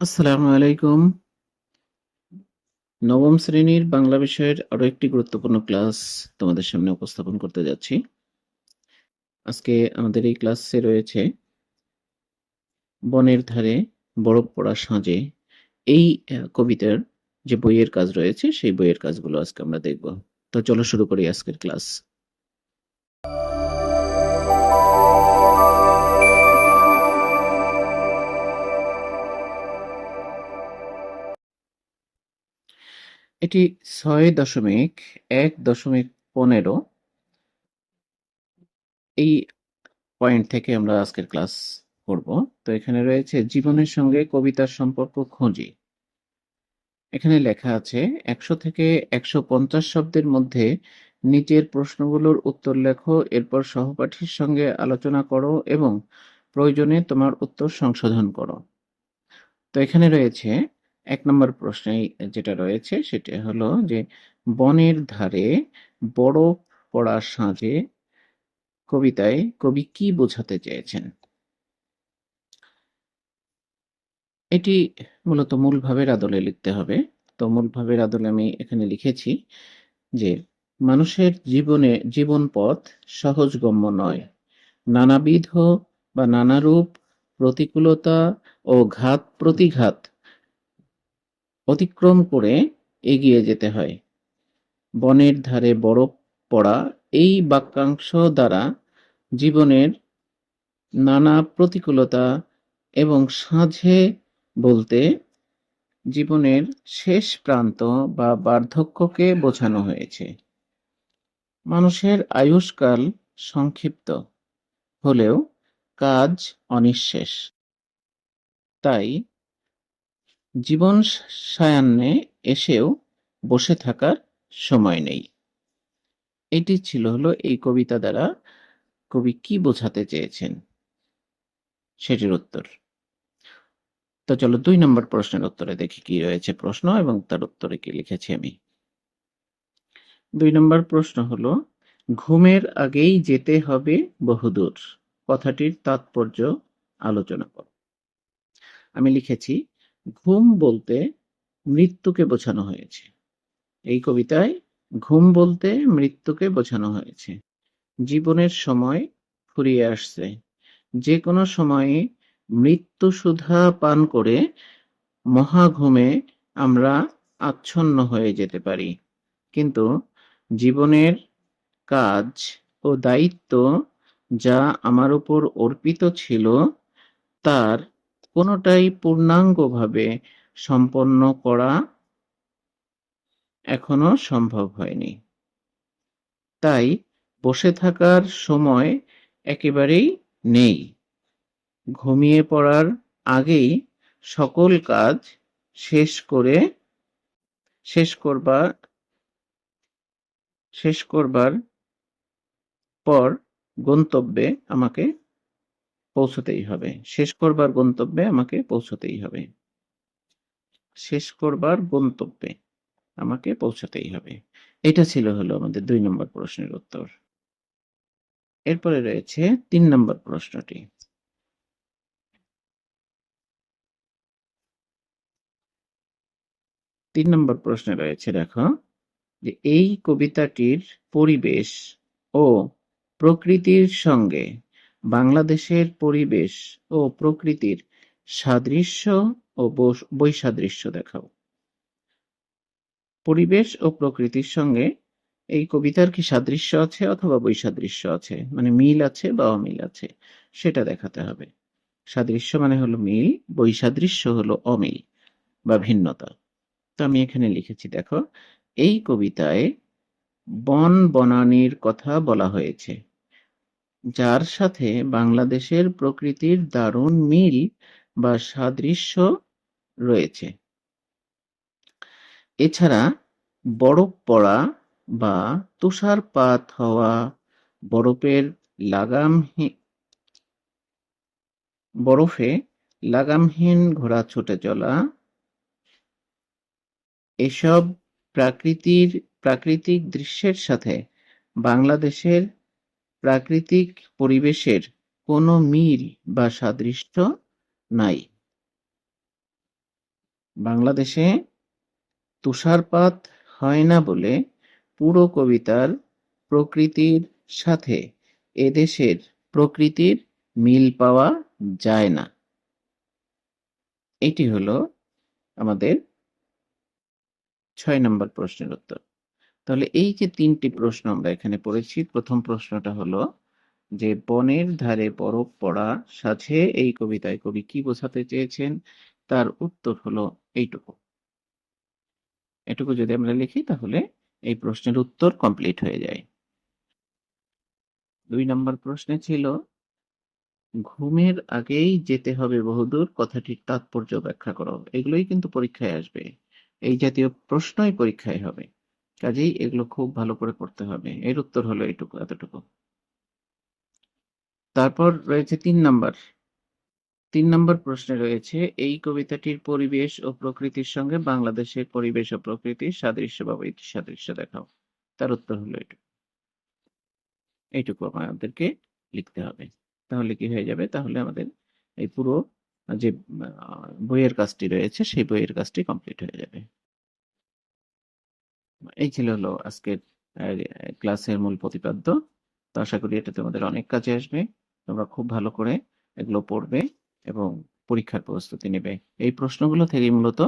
আসসালামু আলাইকুম। নবম শ্রেণির বাংলা বিষয়ের আরও একটি গুরুত্বপূর্ণ ক্লাস তোমাদের সামনে উপস্থাপন করতে যাচ্ছি। আজকে আমাদের এই ক্লাসে রয়েছে, বনের ধারে বরফ পড়া সাঁজে। এই কবিতার যে বইয়ের কাজ রয়েছে, সেই বইয়ের কাজগুলো আজকে আমরা দেখব। তো চলো শুরু করি আজকের ক্লাস। এটি ছয় দশমিক এক দশমিক পনেরো। এই পয়েন্ট থেকে আমরা আজকের ক্লাস করব। তো এখানে রয়েছে, জীবনের সঙ্গে কবিতার সম্পর্ক খুঁজি। এখানে লেখা আছে, একশো থেকে একশো পঞ্চাশ শব্দের মধ্যে নিচের প্রশ্নগুলোর উত্তর লেখো, এরপর সহপাঠীর সঙ্গে আলোচনা করো এবং প্রয়োজনে তোমার উত্তর সংশোধন করো। তো এখানে রয়েছে এক নম্বর প্রশ্নে যেটা রয়েছে সেটা হলো যে বনের ধারে বড় পড়া সাঁঝে কবিতায় কবি কি বোঝাতে চেয়েছেন? এটি মূলত মূল ভাবের আদলে লিখতে হবে। তো মূল ভাবের আদলে আমি এখানে লিখেছি যে মানুষের জীবনে জীবন পথ সহজগম্য নয়। নানাবিধ বা নানারূপ প্রতিকূলতা ও ঘাত প্রতিঘাত অতিক্রম করে এগিয়ে যেতে হয়। বনের ধারে বরফ পড়া এই বাক্যাংশ দ্বারা জীবনের নানা প্রতিকূলতা এবং সাঁঝে বলতে জীবনের শেষ প্রান্ত বা বার্ধক্যকে বোঝানো হয়েছে। মানুষের আয়ুষ্কাল সংক্ষিপ্ত হলেও কাজ অনিঃশেষ। তাই জীবন সায়ান্নে এসেও বসে থাকার সময় নেই। এটি ছিল হলো এই কবিতা দ্বারা কবি কি বোঝাতে চেয়েছেন? সেটির উত্তর। তো চলো দুই নম্বর প্রশ্নের উত্তরে দেখি কি রয়েছে প্রশ্ন এবং তার উত্তরে কি লিখেছি আমি। দুই নম্বর প্রশ্ন হলো, ঘুমের আগেই যেতে হবে বহুদূর। কথাটির তাৎপর্য আলোচনা কর। আমি লিখেছি ঘুম বলতে মৃত্যুকে বোঝানো হয়েছে। এই কবিতায় ঘুম বলতে মৃত্যুকে বোঝানো হয়েছে। জীবনের সময় ফুরিয়ে আসছে। যে কোনো সময়ে মৃত্যু সুধা পান করে মহাঘুমে আমরা আচ্ছন্ন হয়ে যেতে পারি। কিন্তু জীবনের কাজ ও দায়িত্ব যা আমার উপর অর্পিত ছিল, তার কোনোটাই পূর্ণাঙ্গভাবে সম্পন্ন করা এখনও সম্ভব হয়নি। তাই বসে থাকার সময় একেবারেই নেই। ঘুমিয়ে পড়ার আগেই সকল কাজ শেষ করে, শেষ করবার শেষ করবার পর গন্তব্যে আমাকে পৌঁছতেই হবে। শেষ করবার গন্তব্যে আমাকে পৌঁছতেই হবে। শেষ করবার গন্তব্যে আমাকে পৌঁছাতেই হবে। এটা ছিল হলো আমাদের দুই নম্বর প্রশ্নের উত্তর। এরপরে রয়েছে তিন নম্বর প্রশ্নটি। তিন নম্বর প্রশ্নে রয়েছে, দেখো, যে এই কবিতাটির পরিবেশ ও প্রকৃতির সঙ্গে বাংলাদেশের পরিবেশ ও প্রকৃতির সাদৃশ্য ও বস- বৈসাদৃশ্য দেখাও। পরিবেশ ও প্রকৃতির সঙ্গে এই কবিতার কি সাদৃশ্য আছে অথবা বৈসাদৃশ্য আছে? মানে মিল আছে বা অমিল আছে? সেটা দেখাতে হবে। সাদৃশ্য মানে হলো মিল, বৈসাদৃশ্য হলো অমিল বা ভিন্নতা। তো আমি এখানে লিখেছি, দেখো, এই কবিতায় বন বনানীর কথা বলা হয়েছে। যার সাথে বাংলাদেশের প্রকৃতির দারুণ মিল বা সাদৃশ্য রয়েছে। এছাড়া বরফ পড়া বা তুষারপাত হওয়া, বরফের লাগামহীন বরফে লাগামহীন ঘোড়া ছুটে চলা, এসব প্রাকৃতির, প্রাকৃতিক দৃশ্যের সাথে বাংলাদেশের প্রাকৃতিক পরিবেশের কোনো মিল বা সাদৃশ্য নাই। বাংলাদেশে তুষারপাত হয় না বলে পুরো কবিতার প্রকৃতির সাথে এদেশের প্রকৃতির মিল পাওয়া যায় না। এটি হলো আমাদের ছয় নম্বর প্রশ্নের উত্তর। তাহলে এই যে তিনটি প্রশ্ন আমরা এখানে পড়েছি, প্রথম প্রশ্নটা হলো যে বনের ধারে বরফ পড়া সাথে এই কবিতায় কবি কি বোঝাতে চেয়েছেন? তার উত্তর হলো এইটুকু। এটুকু যদি আমরা লিখি তাহলে এই প্রশ্নের উত্তর কমপ্লিট হয়ে যায়। দুই নম্বর প্রশ্নে ছিল, ঘুমের আগেই যেতে হবে বহুদূর কথাটির তাৎপর্য ব্যাখ্যা করো। এগুলোই কিন্তু পরীক্ষায় আসবে। এই জাতীয় প্রশ্নই পরীক্ষায় হবে। কাজেই এগুলো খুব ভালো করে করতে হবে। এর উত্তর হলো এইটুকু, এতটুকু। তারপর রয়েছে তিন নাম্বার। তিন নম্বর প্রশ্নে রয়েছে, এই কবিতাটির পরিবেশ ও প্রকৃতির সঙ্গে বাংলাদেশের পরিবেশ ও প্রকৃতির সাদৃশ্য বা সাদৃশ্য দেখাও। তার উত্তর হলো এটুকু এইটুকু আমাদেরকে লিখতে হবে। তাহলে কি হয়ে যাবে? তাহলে আমাদের এই পুরো যে বইয়ের কাজটি রয়েছে, সেই বইয়ের কাজটি কমপ্লিট হয়ে যাবে। এই ছিল হলো আজকের ক্লাসের মূল প্রতিপাদ্য। তো আশা করি এটা তোমাদের অনেক কাজে আসবে। তোমরা খুব ভালো করে এগুলো পড়বে এবং পরীক্ষার প্রস্তুতি নেবে। এই প্রশ্নগুলো থেকে মূলত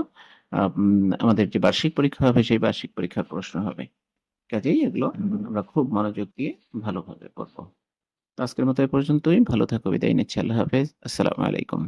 আমাদের যে বার্ষিক পরীক্ষা হবে, সেই বার্ষিক পরীক্ষার প্রশ্ন হবে। কাজেই এগুলো আমরা খুব মনোযোগ দিয়ে ভালোভাবে পড়ব। আজকের মতো এ পর্যন্তই। ভালো থাকো, বিদায় নিচ্ছি। আল্লাহ হাফেজ। আসসালামু আলাইকুম।